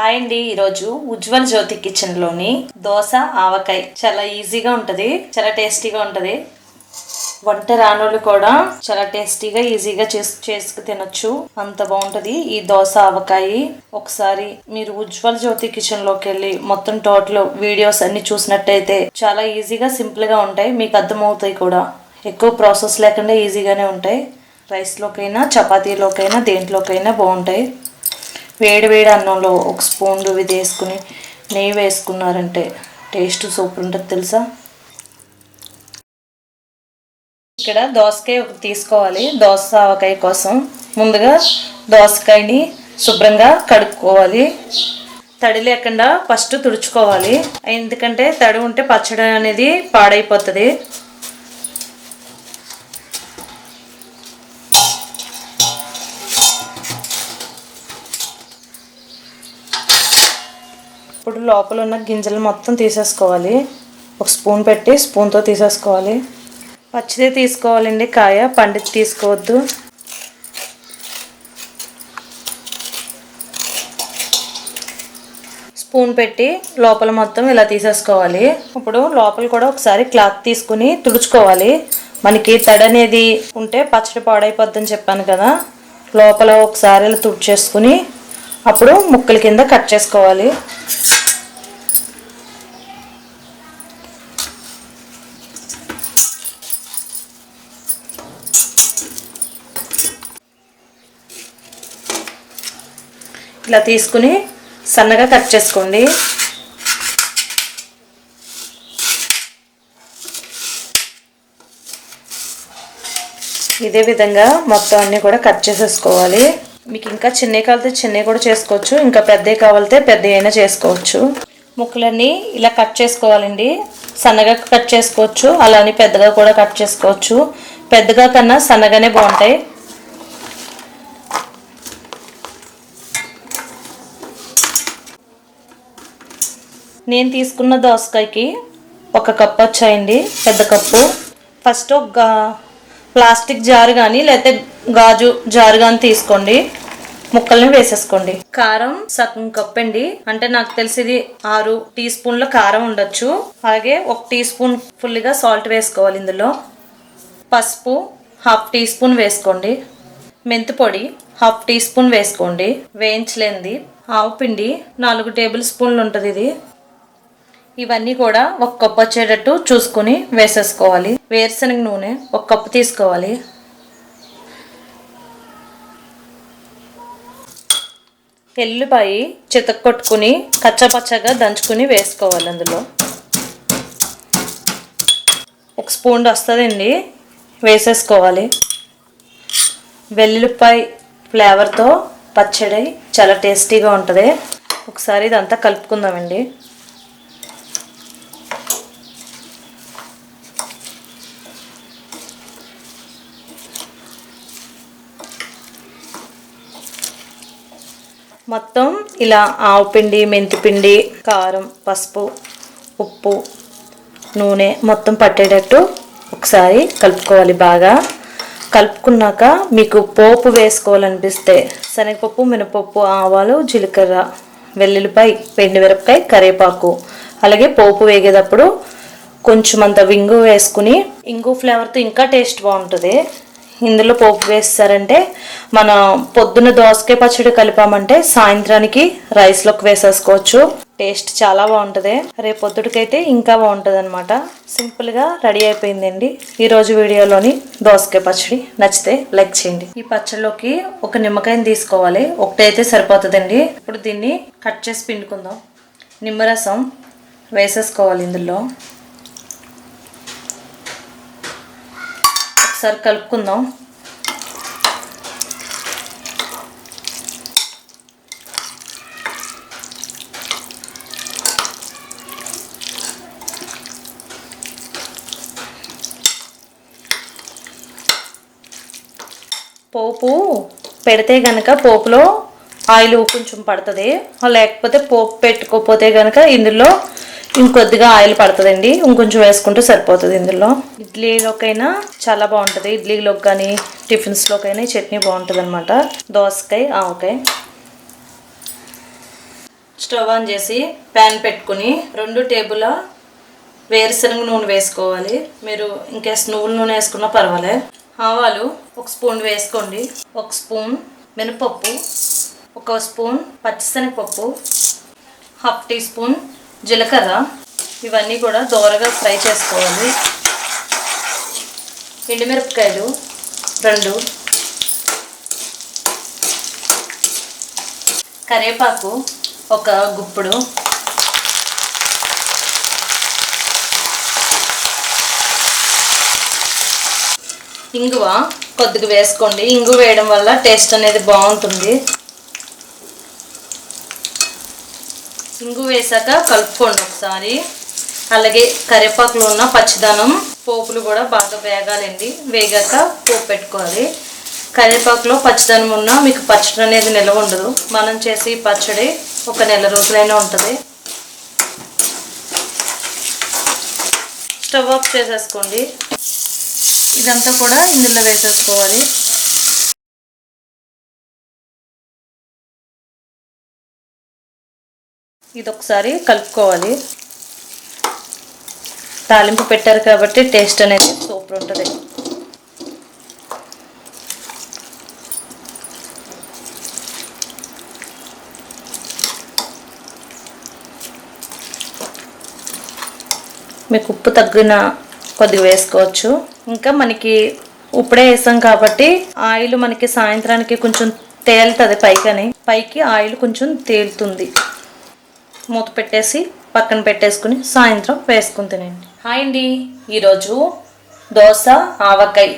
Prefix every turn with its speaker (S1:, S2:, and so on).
S1: Hi అండి ఈరోజు ఉజ్వల్ జ్యోతి కిచెన్లోని దోశ ఆవకాయ. చాలా ఈజీగా ఉంటుంది చాలా టేస్టీగా ఉంటుంది. వంట రానోళ్ళు కూడా చాలా టేస్టీగా ఈజీగా చేసు చేసుకు తినొచ్చు. అంత బాగుంటుంది ఈ దోశ ఆవకాయ. ఒకసారి మీరు ఉజ్వల్ జ్యోతి కిచెన్లోకి వెళ్ళి మొత్తం టోటల్ వీడియోస్ అన్ని చూసినట్టయితే చాలా ఈజీగా సింపుల్గా ఉంటాయి. మీకు అర్థమవుతాయి కూడా. ఎక్కువ ప్రాసెస్ లేకుండా ఈజీగానే ఉంటాయి. రైస్లోకైనా చపాతీలోకైనా దేంట్లోకైనా బాగుంటాయి. వేడి వేడి అన్నంలో ఒక స్పూన్ ఇవి వేసుకుని నెయ్యి వేసుకున్నారంటే టేస్ట్ సూపర్ ఉంటుంది తెలుసా? ఇక్కడ దోసకాయ ఒకటి తీసుకోవాలి. దోస ఆవకాయ కోసం. ముందుగా దోసకాయని శుభ్రంగా కడుక్కోవాలి. తడి లేకుండా ఫస్ట్ తుడుచుకోవాలి. ఎందుకంటే తడి ఉంటే పచ్చడి అనేది పాడైపోతుంది. ఇప్పుడు లోపల ఉన్న గింజలు మొత్తం తీసేసుకోవాలి. ఒక స్పూన్ పెట్టి స్పూన్తో తీసేసుకోవాలి. పచ్చిదే తీసుకోవాలండి కాయ పండిత్ తీసుకోవద్దు. స్పూన్ పెట్టి లోపల మొత్తం ఇలా తీసేసుకోవాలి. ఇప్పుడు లోపల కూడా ఒకసారి క్లాత్ తీసుకుని తుడుచుకోవాలి. మనకి తడి అనేది ఉంటే పచ్చడి పాడైపోద్దని చెప్పాను కదా. లోపల ఒకసారి ఇలా తుడిచేసుకుని అప్పుడు ముక్కల కింద కట్ చేసుకోవాలి. ఇలా తీసుకుని సన్నగా కట్ చేసుకోండి. ఇదే విధంగా మొత్తం అన్నీ కూడా కట్ చేసేసుకోవాలి. మీకు ఇంకా చిన్నవి కావాలితే చిన్నవి కూడా చేసుకోవచ్చు. ఇంకా పెద్దవి కావాలితే పెద్ద అయినా చేసుకోవచ్చు. ముక్కలన్నీ ఇలా కట్ చేసుకోవాలండి. సన్నగా కట్ చేసుకోవచ్చు. అలానే పెద్దగా కూడా కట్ చేసుకోవచ్చు. పెద్దగా కన్నా సన్నగానే బాగుంటాయి. నేను తీసుకున్న దోసకాయకి ఒక కప్పు వచ్చాయండి పెద్ద కప్పు. ఫస్ట్ ఒక ప్లాస్టిక్ జారు కానీ లేకపోతే గాజు జారు కానీ తీసుకోండి. ముక్కల్ని వేసేసుకోండి. కారం సగం కప్ అండి. అంటే నాకు తెలిసిది ఆరు టీ స్పూన్ల కారం ఉండొచ్చు. అలాగే ఒక టీ స్పూన్ ఫుల్గా సాల్ట్ వేసుకోవాలి ఇందులో. పసుపు హాఫ్ టీ స్పూన్ వేసుకోండి. మెంతి పొడి హాఫ్ టీ స్పూన్ వేసుకోండి. వేయించలేంది ఆవు పిండి నాలుగు టేబుల్ స్పూన్లు ఉంటుంది ఇది. ఇవన్నీ కూడా ఒక కప్పు వచ్చేటట్టు చూసుకుని వేసేసుకోవాలి. వేరుశనగ నూనె ఒక కప్పు తీసుకోవాలి. ఎల్లిపాయి చితక కొట్టుకుని కచ్చపచ్చగా దంచుకుని వేసుకోవాలి అందులో. ఒక స్పూన్ వస్తుందండి వేసేసుకోవాలి. వెల్లుల్లిపాయ ఫ్లేవర్తో పచ్చడి చాలా టేస్టీగా ఉంటుంది. ఒకసారి ఇదంతా కలుపుకుందామండి. మొత్తం ఇలా ఆవు పిండి మెంతిపిండి కారం పసుపు ఉప్పు నూనె మొత్తం పట్టేటట్టు ఒకసారి కలుపుకోవాలి బాగా. కలుపుకున్నాక మీకు పోపు వేసుకోవాలనిపిస్తే శనగపప్పు మినపప్పు ఆవాలు జీలకర్ర వెల్లుల్లిపాయ మిరపకాయ కరివేపాకు. అలాగే పోపు వేగేటప్పుడు కొంచెం అంత వింగు వేసుకుని ఇంగు ఫ్లేవర్తో ఇంకా టేస్ట్ బాగుంటుంది. ఇందులో పోపు వేస్తారంటే మన పొద్దున దోసకాయ పచ్చడి కలిపామంటే సాయంత్రానికి రైస్లోకి వేసేసుకోవచ్చు. టేస్ట్ చాలా బాగుంటుంది. రేపు పొద్దుటికైతే ఇంకా బాగుంటుంది అనమాట సింపుల్గా రెడీ అయిపోయిందండి. ఈరోజు వీడియోలోని దోసకాయ పచ్చడి. నచ్చితే లైక్ చేయండి. ఈ పచ్చడిలోకి ఒక నిమ్మకాయని తీసుకోవాలి. ఒకటైతే సరిపోతుందండి. ఇప్పుడు దీన్ని కట్ చేసి పిండుకుందాం. నిమ్మరసం వేసేసుకోవాలి ఇందులో. ఒకసారి కలుపుకుందాం. పోపు పెడితే గనక పోపులో ఆయిల్ కొంచెం పడుతుంది. లేకపోతే పోపు పెట్టుకోకపోతే గనక ఇందులో ఇంకొద్దిగా ఆయిల్ పడుతుందండి. ఇంకొంచెం వేసుకుంటే సరిపోతుంది ఇందులో. ఇడ్లీలోకైనా చాలా బాగుంటుంది. ఇడ్లీలోకి కానీ టిఫిన్స్లోకైనా ఈ చట్నీ బాగుంటుంది అనమాట దోసకాయ ఆవకాయ. స్టవ్ ఆన్ చేసి ప్యాన్ పెట్టుకుని రెండు టేబుల్ వేరుశనగ నూనె వేసుకోవాలి. మీరు ఇంకేస్ నువ్వుల నూనె వేసుకున్నా పర్వాలే. ఆవాలు ఒక స్పూన్ వేసుకోండి. ఒక స్పూన్ మినపప్పు ఒక స్పూన్ పచ్చిశనగపప్పు హాఫ్ టీ స్పూన్ జీలకర్ర. ఇవన్నీ కూడా దోరగా ఫ్రై చేసుకోవాలి. ఎండుమిరపకాయలు రెండు. కరివేపాకు ఒక గుప్పుడు. ఇంగువ కొద్దిగా వేసుకోండి. ఇంగు వేయడం వల్ల టేస్ట్ అనేది బాగుంటుంది. ఇంగు వేసాక కలుపుకోండి ఒకసారి. అలాగే కరివేపాకులో ఉన్న పచ్చిదనం పోపులు కూడా బాగా వేగాలండి. వేగాక పోపు పెట్టుకోవాలి. కరివేపాకులో పచ్చిదనం ఉన్నా మీకు పచ్చడి అనేది నిల్వ ఉండదు. మనం చేసి పచ్చడి ఒక నెల రోజులైనా ఉంటుంది. స్టవ్ ఆఫ్ చేసేసుకోండి. ఇదంతా కూడా ఇందులో వేసేసుకోవాలి. ఇది ఒకసారి కలుపుకోవాలి. తాలింపు పెట్టారు కాబట్టి టేస్ట్ అనేది సూపర్ ఉంటుంది. మీకు ఉప్పు తగ్గిన కొద్దిగా వేసుకోవచ్చు. ఇంకా మనకి ఉప్పుడే వేసాం కాబట్టి ఆయిల్ మనకి సాయంత్రానికి కొంచెం తేలుతుంది పైకని. పైకి ఆయిల్ కొంచెం తేలుతుంది. మూత పెట్టేసి పక్కన పెట్టేసుకుని సాయంత్రం వేసుకుని తినండి. హాయ్ అండి. ఈరోజు దోశ ఆవకాయ